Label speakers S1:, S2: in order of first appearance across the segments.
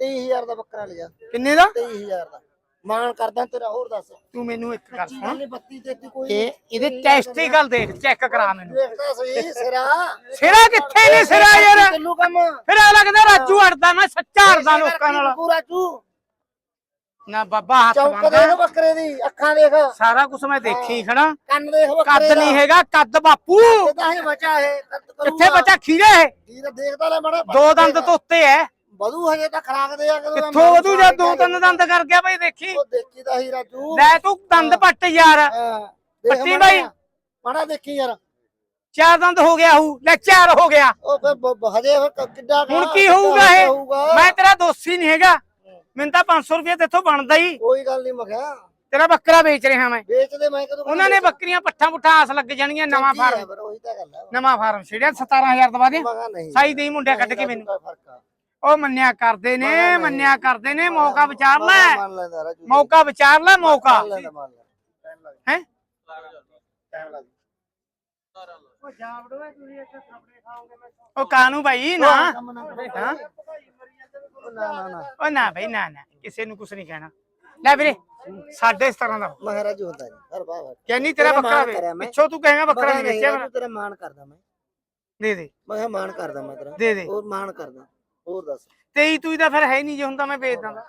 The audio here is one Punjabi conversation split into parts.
S1: 23000 ਦਾ ਬੱਕਰਾ ਲਿਆ।
S2: ਕਿੰਨੇ ਦਾ?
S1: 23000 ਦਾ। ਮਾਨ ਕਰਦਾ ਤੇਰਾ ਹੋਰ ਦੱਸ।
S2: ਤੂੰ ਮੈਨੂੰ ਇੱਕ ਗੱਲ ਸੁਣ।
S1: ਨਹੀਂ 32 ਤੇ ਕੋਈ
S2: ਇਹ ਇਹਦੇ ਟੈਸਟੀਕਲ ਦੇਖ ਚੈੱਕ ਕਰਾ ਮੈਨੂੰ।
S1: ਦੇਖਦਾ ਸਹੀ ਸਿਰਾ।
S2: ਸਿਰਾ ਕਿੱਥੇ ਨੇ ਸਿਰਾ ਯਾਰ?
S1: ਚੱਲੂ ਕੰਮ?
S2: ਫਿਰ ਆ ਲੱਗਦਾ ਰਾਜੂ ਅੜਦਾ ਮੈਂ ਸੱਚਾ ਅੜਦਾ ਲੋਕਾਂ ਨਾਲ।
S1: ਪੂਰਾ ਚੂ
S2: ਨਾ ਬਾਬਾ ਹੱਥ
S1: ਚੌਕ ਦੇਖ ਬੱਕਰੇ ਦੀ ਅੱਖਾਂ ਦੇਖ।
S2: ਸਾਰਾ ਕੁਝ ਮੈਂ ਦੇਖੀ ਖੜਾ।
S1: ਕੰਨ ਦੇਖ
S2: ਕੱਦ
S1: ਬੱਕਰੇ ਦਾ।
S2: ਨਹੀਂ ਹੈਗਾ ਕੱਦ ਬਾਪੂ।
S1: ਹੀ ਬਚਾ ਹੈ ਕੱਦ।
S2: ਕਿੱਥੇ ਬੱਚਾ? ਖੀਰੇ ਹੈ
S1: ਦੇਖਦਾ ਲੈ ਮੜਾ
S2: ਦੋ ਦੰਦ ਤੋਂ ਉੱਤੇ ਹੈ।
S1: ਵਧੂ ਹਜੇ ਤਾਂ ਖਰਾਕ ਦੇ ਆ ਕਦੋਂ ਦਾ
S2: ਕਿੱਥੋਂ ਵਧੂ ਜਾਂ ਦੋ ਤਿੰਨ ਦੰਦ ਕਰ ਗਿਆ ਬਈ ਦੇਖੀ।
S1: ਉਹ ਦੇਖੀ ਤਾਂ ਹੀ ਰਾਜੂ।
S2: ਲੈ ਤੂੰ ਦੰਦ ਪੱਟ ਯਾਰ।
S1: ਹਾਂ, ਦੇਖ
S2: ਪੱਟੀ
S1: ਮਾੜਾ
S2: ਬਾਈ।
S1: ਮਾੜਾ ਦੇਖੀ ਯਾਰ।
S2: ਚਾਰ ਦੰਦ ਹੋ ਗਿਆ ਹੂ। ਲੈ ਚਾਰ ਹੋ ਗਿਆ।
S1: ਉਹ ਫਿਰ ਬ- ਬ- ਹਜੇ ਫਿਰ ਕ- ਕਿੱਡਾ
S2: ਹੁਣ
S1: ਕੁ-
S2: ਹੋਊਗਾ ਇਹ? ਮੈਂ ਤੇਰਾ ਦੋਸੀ ਨਹੀਂ ਹੈਗਾ। ਮੈਨੂੰ ਤਾਂ 500 ਰੁਪਏ ਤੇਥੋਂ ਬਣਦਾ ਹੀ।
S1: ਕੋਈ ਗੱਲ ਨਹੀਂ ਮਖਿਆ।
S2: ਤੇਰਾ ਬੱਕਰਾ ਵੇਚ ਰਿਹਾ ਮੈਂ।
S1: ਵੇਚਦੇ ਮੈਂ ਕਦੋਂ
S2: ਉਹਨਾਂ ਨੇ ਬੱਕਰੀਆਂ ਪੱਠਾ ਪੁੱਠਾ ਆਸ ਲੱਗ ਜਾਣਗੀਆਂ ਨਵਾਂ ਫਾਰਮ।
S1: ਪਰ ਉਹੀ ਤਾਂ ਗੱਲ ਹੈ
S2: ਨਵਾਂ ਫਾਰਮ ਛੇੜਿਆ 17000 ਦਵਾ ਦੇ।
S1: ਨਹੀਂ
S2: ਸਾਈ ਦੇਈ ਮੁੰਡਿਆ ਕੱਢ ਕੇ ਮੈਨੂੰ।
S1: ਕੋਈ ਫ਼ਰਕ ਆ।
S2: ਉਹ ਮੰਨਿਆ ਕਰਦੇ ਨੇ ਮੰਨਿਆ ਕਰਦੇ ਨੇ ਮੌਕਾ ਵਿਚਾਰ ਲੈ।
S1: ਮੰਨ ਲੈਂਦਾ ਰਾਜੂ
S2: ਮੌਕਾ ਵਿਚਾਰ ਲੈ ਮੌਕਾ।
S1: ਮੰਨ ਲੈਂਦਾ ਮੰਨ ਲੈਂਦਾ
S2: ਹੈ? ਉਹ ਕਾਨੂੰ ਭਾਈ ਨਾ। ਹਾਂ?
S1: ਨਾ ਨਾ ਨਾ
S2: ਉਹ ਨਾ। ਭਾਈ ਨਾ ਨਾ ਕਿਸੇ ਨੂੰ ਕੁਝ ਨਹੀਂ ਕਹਿਣਾ। ਲੈ ਵੀਰੇ ਸਾਡੇ 17 ਦਾ
S1: ਮਹਾਰਾਜ ਹੁੰਦਾ ਜੀ ਹਰ ਬਾਬਾ
S2: ਕਹਿੰਨੀ ਤੇਰਾ
S1: ਤੇਰਾ
S2: ਬੱਕਰਾ ਵੇ। ਪਿੱਛੋਂ ਤੂੰ ਕਹੇਗਾ ਬੱਕਰਾ ਨਹੀਂ ਵੇਚਿਆ
S1: ਤੇਰਾ ਮਾਣ ਕਰਦਾ ਮੈਂ।
S2: ਦੇ ਦੇ।
S1: ਮੈਂ ਕਿਹਾ ਮਾਣ ਕਰਦਾ ਮੈਂ ਤੇਰਾ।
S2: ਦੇ ਦੇ।
S1: ਹੋਰ ਮਾਣ ਕਰਦਾ। ਹੋਰ ਦੱਸ।
S2: ਤੇਈ ਤੂੰ ਤਾਂ ਫਿਰ ਹੈ ਨਹੀਂ ਜੇ ਹੁੰਦਾ ਮੈਂ ਵੇਚ ਦਾਂਗਾ।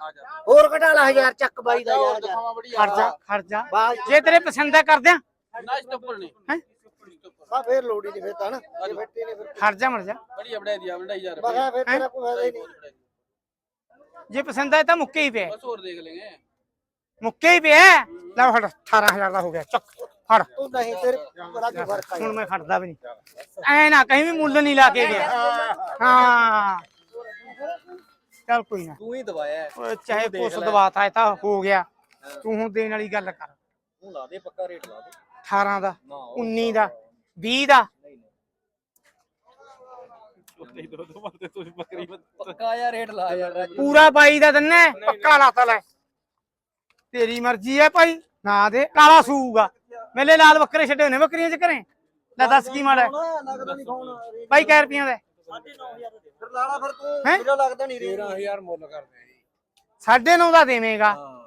S1: ਹੋਰ ਘਟਾ ਲਾ ਹਜ਼ਾਰ ਚੱਕ ਬਾਈ ਦਾ ਯਾਰ
S2: ਖਰਚਾ ਖਰਚਾ। ਜੇ ਤੇਰੇ ਪਸੰਦ ਆ
S3: ਟੱਪਰ ਨੇ
S2: ਹੈ?
S1: ਬਾ ਫੇਰ ਲੋੜੀ ਨਹੀਂ ਫੇਰ ਤਾਂ ਨਾ। ਜੇ। ਫੱਟੀ ਨਹੀਂ ਫਿਰ।
S2: ਖਰਚਾ ਮਰ ਜਾ।
S3: ਬੜੀ ਬੜਾ ਦਿਆ ਬੜਾ ਯਾਰ।
S1: ਮੈਂ ਕਿਹਾ ਫੇਰ ਤੇਰਾ ਕੋਈ ਫਾਇਦਾ ਹੀ ਨਹੀਂ।
S2: ਜੇ ਪਸੰਦ ਹੈ ਤਾਂ ਮੁੱਕੇ ਹੀ ਪਿਆ।
S3: ਬਸ ਹੋਰ ਦੇਖ ਲੈਂਗੇ
S2: ਮੁੱਕੇ ਹੀ ਪਿਆ। ਲੈ ਫੜ 18000 ਦਾ ਹੋ ਗਿਆ ਚੱਕ। ਫੜ।
S1: ਤੂੰ ਨਹੀਂ ਤੇਰੇ ਰਾਜੂ ਫ਼ਰਕ ਆ।
S2: ਹੁਣ ਮੈਂ ਖੜਦਾ ਵੀ ਨਹੀਂ। ਐ ਨਾ ਕਹੀਂ ਵੀ ਮੁੱਲ ਨਹੀਂ ਲਾ ਕੇ ਗਿਆ। ਹਾਂ। ਚੱਲ ਕੋਈ ਨਾ
S3: ਤੂੰ ਹੀ ਦਵਾਇਆ
S2: ਓਏ ਚਾਹੇ ਕੁਛ ਦਵਾਤਾ ਇਹ ਤਾਂ ਹੋ ਗਿਆ ਤੂੰ ਹੁਣ ਦੇਣ ਵਾਲੀ ਗੱਲ ਕਰ
S3: ਤੂੰ ਲਾ ਦੇ ਪੱਕਾ ਰੇਟ ਲਾ ਦੇ
S2: 18 ਦਾ 19 ਦਾ 20 ਦਾ
S3: ਪੱਕਾ ਯਾਰ ਰੇਟ ਲਾ ਯਾਰ ਰਾਜੂ
S2: ਪੂਰਾ 22 ਦਾ ਦਿੰਨੇ ਪੱਕਾ ਲਾਤਾ ਲੈ ਤੇਰੀ ਮਰਜ਼ੀ ਹੈ ਭਾਈ ਨਾ ਦੇ ਕਾਲਾ ਸੂਗਾ ਮੇਲੇ ਲਾਲ ਬੱਕਰੇ ਛੱਡੇ ਨੇ ਬੱਕਰੀਆਂ ਚ ਘਰੇ ਲੈ ਦੱਸ ਕੀ ਮਾੜਾ ਹੈ?
S1: ਲੱਗਦਾ ਨਹੀਂ ਫੋਨ
S2: ਬਾਈ ਕੈ ਰੁਪਈਆਂ ਦਾ ਹੈ?
S1: ਫਿਰ ਲਾਲਾ ਫਿਰ ਤੂੰ
S2: ਹੈਂ?
S1: ਵੀਰੋ ਲੱਗਦਾ ਨਹੀਂ ਰੇ
S3: 13000 ਮੁੱਲ ਕਰਦੇ ਆ ਜੀ।
S2: ਸਾਢੇ ਨੌ ਦਾ ਦੇਵੇਂਗਾ।
S3: ਹਾਂ।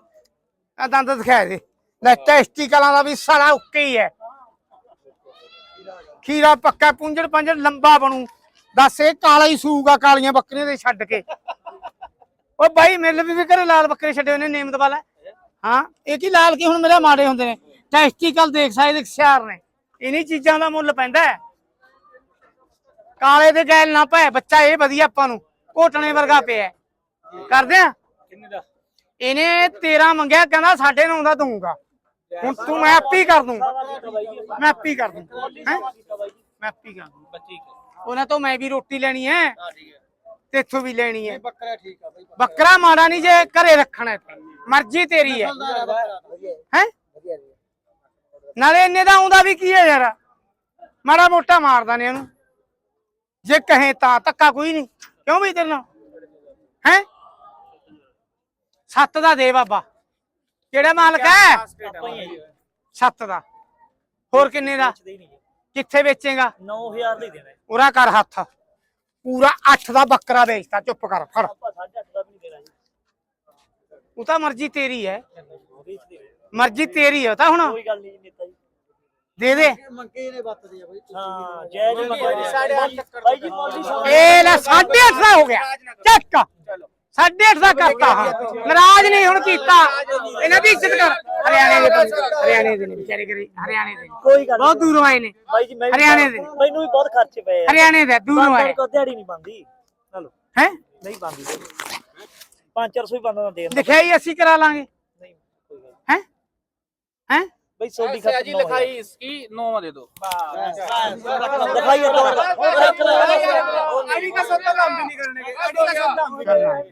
S2: ਆ ਦੰਦ ਦਿਖਾ ਦੇ। ਲੈ ਟੈਸਟੀਕਲਾਂ ਦਾ ਵੀ ਸਾਲਾ ਉੱਕੇ ਹੀ ਹੈ। ਖੀਰਾ ਪੱਕਾ ਪੁੰਜੜ ਪੰਜੜ ਲੰਬਾ ਬਣੂ। ਦੱਸ ਇਹ ਕਾਲਾ ਹੀ ਸੂਗਾ ਕਾਲੀਆਂ ਬੱਕਰੀਆਂ ਦੇ ਛੱਡ ਕੇ। ਓ ਬਾਈ ਮਿਲ ਵੀ ਵੀ ਘਰੇ ਲਾਲ ਬੱਕਰੇ ਛੱਡੇ ਹੋਏ ਨੇ ਨੇਮਤ ਵਾਲਾ ਹਾਂ ਇਹ ਕੀ ਲਾਲ ਕੀ ਹੁਣ ਮੇਰੇ ਮਾੜੇ ਹੁੰਦੇ ਨੇ? ਟੈਸਟੀਕਲ ਦੇਖ ਸਕਦੇ ਸਿਆਰ ਨੇ। ਇਨੀ ਚੀਜ਼ਾਂ ਦਾ ਮੁੱਲ ਪੈਂਦਾ ਹੈ। ਕਾਲੇ ਦੇ ਗੈਲ ਨਾ ਪੈ ਬੱਚਾ ਇਹ ਵਧੀਆ ਆਪਾਂ ਨੂੰ ਘੋਟਣੇ ਵਰਗਾ ਪਿਆ। ਕਰਦੇ ਆ?
S3: ਕਿੰਨੇ ਦਾ?
S2: ਇਹਨੇ 13 ਮੰਗਿਆ ਕਹਿੰਦਾ ਸਾਡੇ ਨੂੰ ਦਾ ਦਊਂਗਾ। ਹੁਣ ਤੂੰ ਮੈਂ ਆਪੀ ਕਰ ਦੂੰ। ਮੈਂ ਆਪੀ ਕਰ ਦੂੰ। ਹੈਂ? ਮੈਂ ਆਪੀ ਕਰ ਦੂੰ।
S3: 25
S2: ਉਹਨਾਂ ਤੋਂ ਮੈਂ ਵੀ ਰੋਟੀ ਲੈਣੀ ਹੈ
S3: ਹੈ
S2: ਤੇਥੋਂ ਵੀ ਲੈਣੀ ਹੈ।
S3: ਬੱਕਰਾ ਠੀਕ ਆ ਬਈ
S2: ਬੱਕਰਾ। ਮਾੜਾ ਨਹੀਂ ਜੇ ਘਰੇ ਰੱਖਣਾ ਹੈ। ਤੇ। ਮਰਜ਼ੀ ਤੇਰੀ ਹੈ। ਹੈ ਨਾਲੇ ਇੰਨੇ ਦਾ ਆਉਂਦਾ ਵੀ ਕੀ ਹੈ ਯਾਰ? ਮਾੜਾ ਮੋਟਾ ਮਾਰਦਾ ਨੇ ਉਹਨੂੰ। ਜੇ ਕਹੇ ਤਾਂ ਧੱਕਾ ਕੋਈ ਨਹੀਂ। ਕਿਉਂ ਵੀ ਤੇਰੇ ਨਾਲ? ਹੈ? ਸੱਤ ਦਾ ਦੇ ਬਾਬਾ। ਕਿਹੜਾ ਮਾਲਕ ਹੈ? ਸੱਤ ਦਾ। ਹੋਰ ਕਿੰਨੇ ਦਾ? ਕਿੱਥੇ ਵੇਚੇਗਾ?
S4: 9000 ਦੀ ਦੇਣਾ
S2: ਉਰਾ ਕਰ ਹੱਥ। ਪੂਰਾ 8 ਦਾ ਬੱਕਰਾ ਵੇਚਤਾ। ਚੁੱਪ ਕਰ, ਫੜ।
S4: ਆਪਾਂ 8.5 ਦਾ ਵੀ ਨਹੀਂ ਦੇਣਾ ਜੀ
S2: ਉਹ ਤਾਂ ਮਰਜ਼ੀ ਤੇਰੀ ਹੈ। ਮਰਜ਼ੀ ਤੇਰੀ ਹੈ ਤਾਂ ਹੁਣ।
S4: ਕੋਈ ਗੱਲ ਨਹੀਂ
S2: ਦੇ ਦੇ।
S1: ਮੰਗੇ ਨੇ ਬੱਤਦੀ ਆ ਬਈ
S4: ਹਾਂ ਜੈ ਜੀ ਬਾਈ ਜੀ ਮੌਲੀ ਸਾਹਿਬ।
S2: ਇਹ ਲੈ 8.5 ਦਾ ਹੋ ਗਿਆ। ਚੱਕ। 8.5 ਦਾ ਕਰਤਾ ਹਾਂ। ਨਾਰਾਜ਼ ਨਹੀਂ ਹੁਣ ਕੀਤਾ। ਇਹਨਾਂ ਦੀ ਇੱਜ਼ਤ ਕਰ। ਹਰਿਆਣੇ ਦੇ ਹਰਿਆਣੇ ਦੇ ਵਿਚਾਰੇ ਕਰੀ। ਹਰਿਆਣੇ ਦੇ।
S4: ਕੋਈ ਗੱਲ
S2: ਬਹੁਤ ਦੂਰੋਂ ਆਏ ਨੇ।
S4: ਬਾਈ ਜੀ ਮੈਂ
S2: ਹਰਿਆਣੇ ਦੇ।
S4: ਮੈਨੂੰ ਵੀ ਬਹੁਤ ਖਰਚੇ ਪਏ
S2: ਹਰਿਆਣੇ ਦੇ ਦੂਰੋਂ ਆਏ।
S4: ਕੋ ਦਿਹਾੜੀ ਨਹੀਂ ਬੰਦੀ ਚਲੋ।
S2: ਹੈ?
S4: ਨਹੀਂ ਬੰਦੀ 5-400 ਹੀ ਬੰਦਾ ਦੇ।
S2: ਲਿਖਾਈ ਅਸੀਂ ਕਰਾ ਲਾਂਗੇ।
S4: ਨਹੀਂ ਕੋਈ ਗੱਲ
S2: ਹੈ? ਹੈ?
S4: ਬਈ ਸੋਡੀ
S3: ਐਸਾ
S4: ਖਰਚ
S3: ਜੀ ਲਿਖਾਈ ਇਸकी 9 ਦੇ ਦੋ
S4: ਦਿਖਾਈ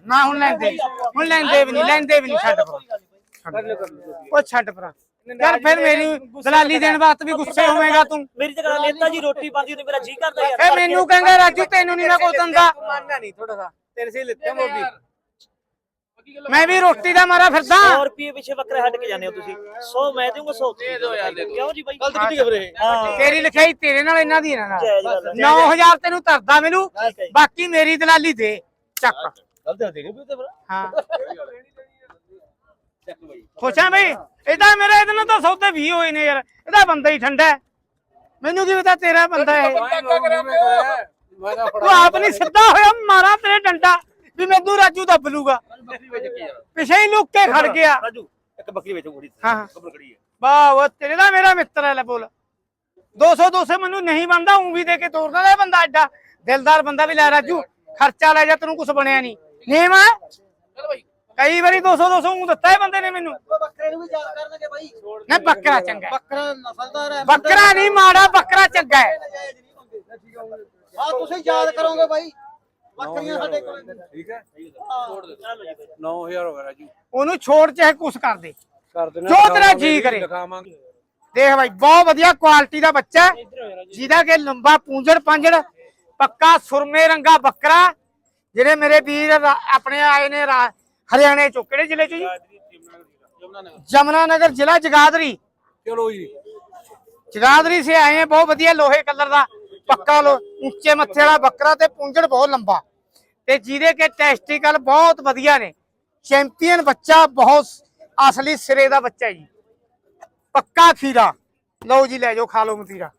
S2: ਨਾ ਹੁਣ ਲੈਂਦੇ ਹੁਣ ਲੈਂਦੇ ਵੀ ਨਹੀਂ ਲੈਂਦੇ ਵੀ ਨਹੀਂ ਛੱਡ ਪਰ ਉਹ ਛੱਡ ਪਰ ਯਾਰ ਫਿਰ ਮੇਰੀ ਦਲਾਲੀ ਦੇਣ ਵਾਸਤੇ ਵੀ ਗੁੱਸੇ ਹੋਵੇਂਗਾ ਤੂੰ।
S4: ਮੇਰੀ ਜਗ੍ਹਾ ਨੇਤਾ ਜੀ ਰੋਟੀ ਬੰਦੀ ਤੇ ਮੇਰਾ ਜੀ ਕਰਦਾ ਯਾਰ।
S2: ਇਹ ਮੈਨੂੰ ਕਹਿੰਦਾ ਰਾਜੂ ਤੈਨੂੰ ਨਹੀਂ ਮੈਂ ਕੋਈ ਦਿੰਦਾ।
S1: ਮਾਨਣਾ ਨਹੀਂ ਥੋੜਾ ਸਾ ਤੇਰੇ ਸੇ ਲਿੱਤੇ ਮੋਦੀ
S2: ਮੈਂ ਵੀ ਰੋਟੀ ਦਾ ਮਾਰਾ ਫਿਰਦਾ।
S4: 100 ਰੁਪਏ ਪਿੱਛੇ ਬੱਕਰੇ ਹੱਟ ਕੇ ਜਾਂਦੇ ਹੋ ਤੁਸੀਂ। 100 ਮੈਂ ਦੇਵਾਂਗਾ 100
S3: ਦੇ ਦਿਓ ਯਾਰ, ਦੇ ਦਿਓ।
S4: ਕਿਉਂ ਜੀ ਬਾਈ?
S3: ਗਲਤ ਕਿੱਥੇ ਖਬਰੇ
S4: ਹਾਂ।
S2: ਤੇਰੀ ਲਿਖਾਈ ਤੇਰੇ ਨਾਲ ਇਹਨਾਂ ਦੀ ਇਹਨਾਂ ਨਾਲ।
S4: ਜਾਇਜ਼ ਗੱਲ ਹੈ
S2: 9000 ਤੈਨੂੰ ਤਰਦਾ ਮੈਨੂੰ। ਬਾਕੀ ਮੇਰੀ ਦਲਾਲੀ ਦੇ। ਚੱਕ।
S1: ਗੱਲ ਤੇ ਦੇਣੀ ਵੀ ਤੇ ਫਿਰ।
S2: ਹਾਂ।
S1: ਚੱਕ ਬਈ।
S2: ਖੁਸ਼ਾਂ ਬਈ ਇਹਦਾ ਮੇਰੇ ਇਹਦੇ ਨਾਲ ਤਾਂ ਸੌਦੇ ਵੀ ਹੋਏ ਨੇ ਯਾਰ। ਇਹਦਾ ਬੰਦਾ ਹੀ ਠੰਡਾ ਹੈ। ਮੈਨੂੰ ਕੀ ਪਤਾ ਤੇਰਾ ਬੰਦਾ ਹੈ।
S3: ਤੂੰ
S2: ਆਪ ਨਹੀਂ ਸਿੱਧਾ ਹੋਇਆ ਮਾਰਾ ਤੇਰੇ ਡੰਡਾ ਵੀ ਮੈਨੂੰ ਰਾਜੂ ਦੱਬ ਲੂਗਾ।
S3: ਬੱਕਰੀ ਵੇਚ ਕੇ ਯਾਰ
S2: ਪਿਛੇ ਹੀ ਲੁੱਕ ਕੇ ਖੜ ਗਿਆ।
S1: ਰਾਜੂ ਇੱਕ ਬੱਕਰੀ ਵੇਚੋ ਕੁੜੀ
S2: ਹਾਂ, ਹਾਂ।
S1: ਕਬਰ ਖੜੀ ਹੈ।
S2: ਵਾਹ ਉਹ ਤੇਰੇ ਦਾ ਮੇਰਾ ਮਿੱਤਰ ਹੈ ਲੈ ਬੋਲ। 200 200 ਮੈਨੂੰ ਨਹੀਂ ਬੰਦਾ ਉਂ ਵੀ ਦੇ ਕੇ ਤੋਰਦਾ ਇਹ ਬੰਦਾ ਐਡਾ। ਦਿਲਦਾਰ ਬੰਦਾ ਵੀ ਲੈ ਰਾਜੂ ਖਰਚਾ ਲੈ ਜਾ ਤੈਨੂੰ ਕੁਝ ਬਣਿਆ ਨਹੀਂ। ਨੇਮ ਹੈ?
S3: ਚਲ ਬਾਈ।
S2: ਕਈ ਵਾਰੀ 200 200 ਉਂ ਦਿੱਤਾ ਇਹ ਬੰਦੇ ਨੇ ਮੈਨੂੰ।
S1: ਬੱਕਰੇ ਨੂੰ ਵੀ ਯਾਦ ਕਰਨਗੇ ਬਾਈ।
S2: ਨਾ ਬੱਕਰਾ ਚੰਗਾ ਹੈ।
S1: ਬੱਕਰਾ ਨਸਲਦਾਰ ਹੈ
S2: ਬੱਕਰਾ ਨਹੀਂ ਮਾੜਾ ਬੱਕਰਾ ਚੰਗਾ ਹੈ।
S1: ਹਾਂ ਤੁਸੀਂ ਯਾਦ ਕਰੋਗੇ ਬਾਈ। ਬੱਕਰੀਆਂ ਸਾਡੇ ਕੋਲ
S2: ਉਹਨੂੰ ਛੋੜ ਚਾਹੇ ਕੁਛ ਕਰ ਦੇ।
S3: ਕਰ ਦੇਣਾ
S2: ਜੋ ਤੇਰਾ ਜੀ ਕਰੇ। ਦੇਖ ਭਾਈ ਬਹੁਤ ਵਧੀਆ ਕੁਆਲਿਟੀ ਦਾ ਬੱਚਾ ਜਿਹਦਾ ਕਿ ਲੰਬਾ ਪੂੰਝੜ ਪਾਂਝੜ ਪੱਕਾ ਸੁਰਮੇ ਰੰਗਾ ਬੱਕਰਾ ਜਿਹੜੇ ਮੇਰੇ ਵੀਰ ਆਪਣੇ ਆਏ ਨੇ ਰਾ- ਹਰਿਆਣੇ ਚੋਂ। ਕਿਹੜੇ ਜ਼ਿਲ੍ਹੇ ਚੋਂ ਜੀ? ਜਮਨਾਨਗਰ ਜ਼ਿਲ੍ਹਾ। ਜਗਾਦਰੀ।
S3: ਚਲੋ ਜੀ।
S2: ਜਗਾਦਰੀ ਸੇ ਆਏ ਬਹੁਤ ਵਧੀਆ ਲੋਹੇ ਕਲਰ ਦਾ ਪੱਕਾ ਲੋ ਉੱਚੇ ਮੱਥੇ ਵਾਲਾ ਬੱਕਰਾ ਤੇ ਪੂੰਜੜ ਬਹੁਤ ਲੰਬਾ। ਤੇ ਜਿਹਦੇ ਕੇ ਟੈਸਟੀਕਲ ਬਹੁਤ ਵਧੀਆ ਨੇ। ਚੈਂਪੀਅਨ ਬੱਚਾ ਬਹੁਤ ਅਸਲੀ ਸਿਰੇ ਦਾ ਬੱਚਾ ਜੀ। ਪੱਕਾ ਖੀਰਾ। ਲਓ ਜੀ, ਲੈ ਜਾਓ, ਖਾ ਲਓ ਮਤੀਰਾ।